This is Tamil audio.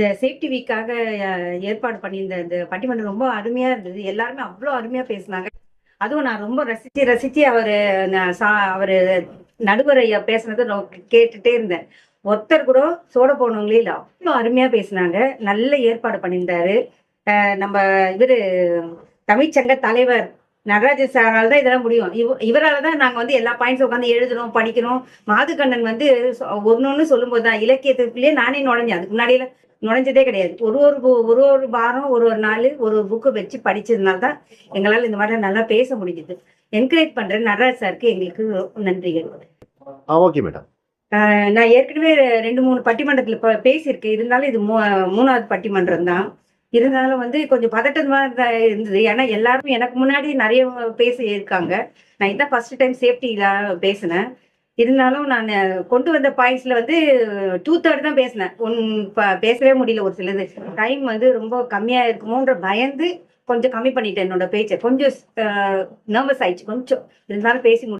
இந்த சேஃப்டி வீக்காக ஏற்பாடு பண்ணியிருந்த இந்த பட்டிமன்றம் ரொம்ப அருமையா இருந்தது. எல்லாருமே அவ்வளோ அருமையா பேசினாங்க. அதுவும் நான் ரொம்ப ரசிச்சு ரசிச்சு அவரு சா- அவரு நடுவர் ஐயா பேசுனது நான் கேட்டுட்டே இருந்தேன். ஒருத்தர் கூட சோட போனவங்களே இல்லை அவ்வளோ அருமையா பேசினாங்க. நல்ல ஏற்பாடு பண்ணியிருந்தாரு. நம்ம இவரு தமிழ்ச்சங்க தலைவர் நடராஜ சாரால் தான் இதெல்லாம் முடியும். இவ இவரால் தான் நாங்கள் வந்து எல்லா பாயிண்ட்ஸும் உட்காந்து எழுதுறோம் படிக்கிறோம். மாதுக்கண்ணன் வந்து ஒன்று ஒன்று சொல்லும்போது தான் இலக்கியத்துக்குள்ளேயே நானே நுழைஞ்சேன். அதுக்கு முன்னாடியில நுழைஞ்சதே கிடையாது. ஒரு ஒரு ஒரு ஒரு வாரம் ஒரு ஒரு நாள் ஒரு ஒரு புக்கு வச்சு படிச்சதுனால தான் எங்களால் இந்த மாதிரி நல்லா பேச முடிஞ்சுது. என்கரேஜ் பண்ற நடராஜ் சாருக்கு எங்களுக்கு நன்றிகள். Okay madam. நான் ஏற்கனவே ரெண்டு மூணு பட்டிமன்றத்தில் இப்போ பேசியிருக்கேன். இருந்தாலும் இது மூ மூணாவது பட்டிமன்றம் தான். இருந்தாலும் வந்து கொஞ்சம் பதட்டமா இருந்தா இருந்தது. ஏன்னா எல்லாரும் எனக்கு முன்னாடி நிறைய பேசி இருக்காங்க. நான் இதான் ஃபர்ஸ்ட் டைம் சேஃப்டியில பேசினேன். இருந்தாலும் நான் கொண்டு வந்த பாயிண்ட்ஸ்ல வந்து டூ தேர்ட் தான் பேசினேன். ஒன் பேசவே முடியல ஒரு சிலது. டைம் வந்து ரொம்ப கம்மியா இருக்குமோன்ற பயந்து கொஞ்சம் கம்மி பண்ணிட்டேன் என்னோட பேச்சை. கொஞ்சம் நர்வஸ் ஆயிடுச்சு. கொஞ்சம். இருந்தாலும் பேசி